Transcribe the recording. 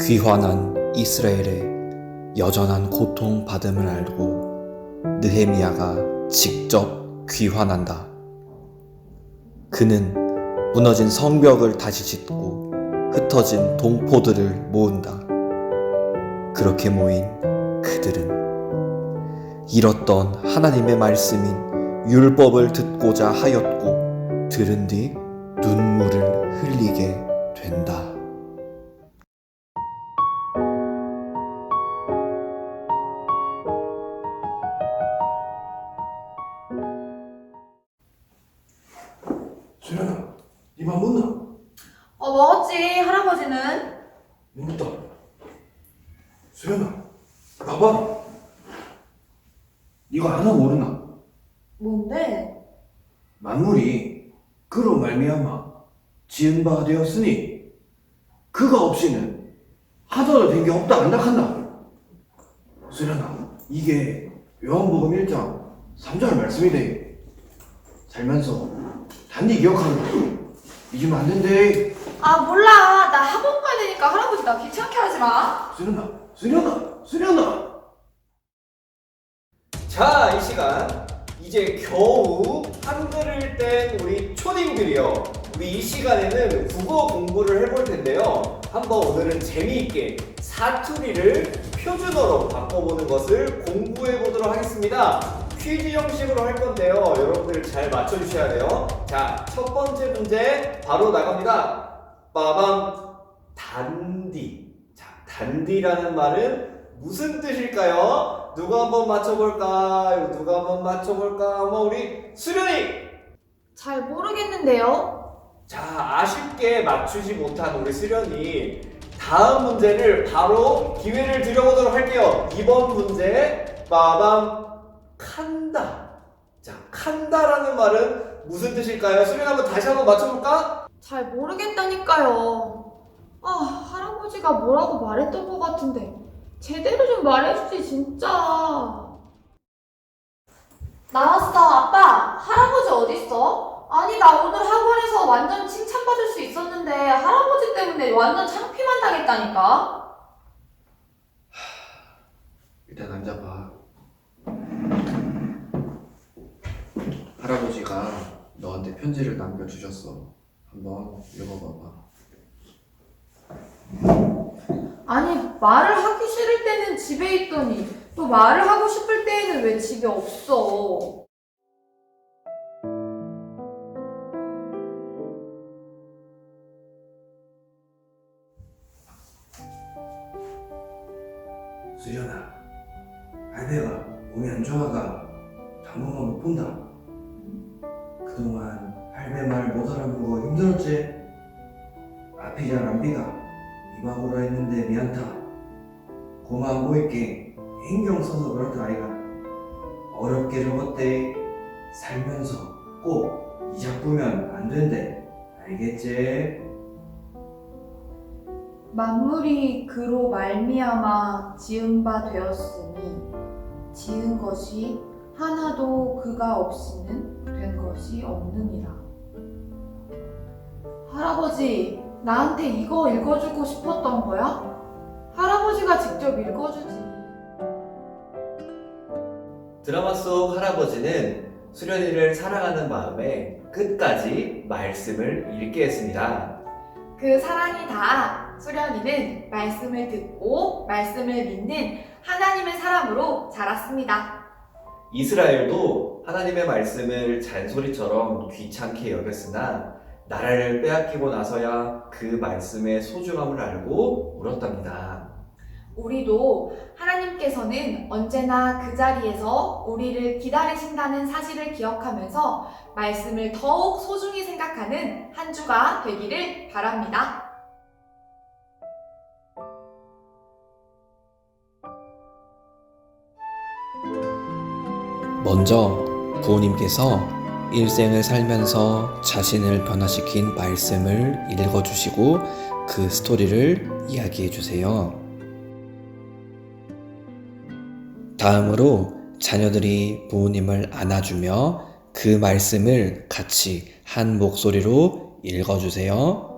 귀환한 이스라엘의 여전한 고통받음을 알고 느헤미야가 직접 귀환한다. 그는 무너진 성벽을 다시 짓고 흩어진 동포들을 모은다. 그렇게 모인 그들은 잃었던 하나님의 말씀인 율법을 듣고자 하였고 들은 뒤 눈물을 흘리게 된다. 수련아, 니밥 먹나? 어, 먹었지, 할아버지는? 먹었다. 수련아, 봐봐. 니가 하나 모르나? 뭔데? 만물이 그로 말미암아 지은 바 되었으니 그가 없이는 하더라도 된게 없다 안다 한다. 수련아, 이게 요한복음 1장 3절 말씀이래. 살면서 단디 기억하는 잊으면 안 된대. 아, 몰라. 나 학원 가야 되니까 할아버지 나 귀찮게 하지 마. 수련아, 수련아, 수련아. 자, 이 시간 이제 겨우 한글을 뗀 우리 초딩들이요. 우리 이 시간에는 국어 공부를 해볼 텐데요. 한번 오늘은 재미있게 사투리를 표준어로 바꿔보는 것을 공부해 보도록 하겠습니다. 퀴즈 형식으로 할 건데요. 여러분들 잘 맞춰주셔야 돼요. 자, 첫 번째 문제 바로 나갑니다. 빠밤 단디. 자, 단디라는 말은 무슨 뜻일까요? 누가 한번 맞춰볼까요? 누가 한번 맞춰볼까? 한번 우리 수련이! 잘 모르겠는데요. 자, 아쉽게 맞추지 못한 우리 수련이 다음 문제를 바로 기회를 드려보도록 할게요. 이번 문제, 빠밤, 칸다. 자, 칸다라는 말은 무슨 뜻일까요? 수련 한번 다시 한번 맞춰볼까? 잘 모르겠다니까요. 아, 할아버지가 뭐라고 말했던 것 같은데. 제대로 좀 말해주지, 진짜. 나왔어, 아빠. 할아버지 어딨어? 아니, 나 오늘 학원에서 완전 칭찬받을 수 있었는데, 할아버지 때문에 완전 창피만 당했다니까? 일단 앉아봐. 할아버지가 너한테 편지를 남겨주셨어. 한번 읽어봐봐. 아니, 말을 하기 싫을 때는 집에 있더니, 또 말을 하고 싶을 때에는 왜 집에 없어? 수련아, 할배가 몸이 안 좋아가 당분간 못 본다. 그동안 할배 말못 알아보고 힘들었지? 앞이 잘 안 비가 이방으로 했는데 미안타. 고마워 보일게 신경 써서 그렇다 아이가. 어렵게 적었대. 살면서 꼭 이 작품면 안 된대. 알겠지? 만물이 그로 말미암아 지은 바 되었으니 지은 것이 하나도 그가 없이는 된 것이 없느니라. 할아버지, 나한테 이거 읽어주고 싶었던 거야? 할아버지가 직접 읽어주지. 드라마 속 할아버지는 수련이를 사랑하는 마음에 끝까지 말씀을 읽게 했습니다. 그 사랑이 다 수련이는 말씀을 듣고 말씀을 믿는 하나님의 사람으로 자랐습니다. 이스라엘도 하나님의 말씀을 잔소리처럼 귀찮게 여겼으나 나라를 빼앗기고 나서야 그 말씀의 소중함을 알고 울었답니다. 우리도 하나님께서는 언제나 그 자리에서 우리를 기다리신다는 사실을 기억하면서 말씀을 더욱 소중히 생각하는 한 주가 되기를 바랍니다. 먼저 부모님께서 일생을 살면서 자신을 변화시킨 말씀을 읽어주시고 그 스토리를 이야기해 주세요. 다음으로 자녀들이 부모님을 안아주며 그 말씀을 같이 한 목소리로 읽어주세요.